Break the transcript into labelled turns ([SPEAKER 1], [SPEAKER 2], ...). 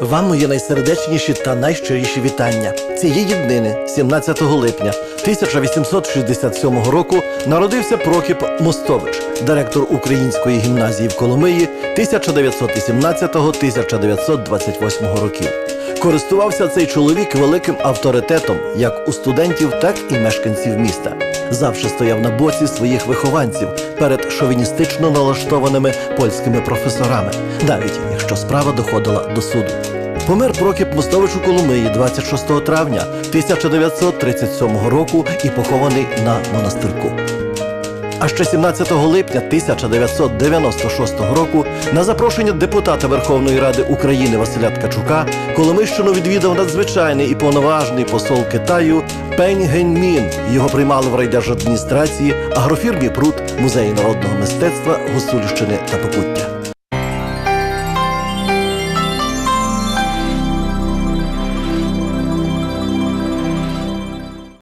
[SPEAKER 1] Вам мої найсердечніші та найщиріші вітання. Цієї днини, 17 липня 1867 року, народився Прокіп Мостович, директор Української гімназії в Коломиї 1918-1928 років. Користувався цей чоловік великим авторитетом як у студентів, так і мешканців міста. Завжди стояв на боці своїх вихованців перед шовіністично налаштованими польськими професорами, навіть якщо справа доходила до суду. Помер Прокіп Мостович у Коломиї 26 травня 1937 року і похований на монастирку. А ще 17 липня 1996 року на запрошення депутата Верховної Ради України Василя Ткачука Коломийщину відвідав надзвичайний і повноважний посол Китаю Пень Геньмін. Його приймали в райдержадміністрації, агрофірмі Прут, музеї народного мистецтва Гуцульщини та Покуття.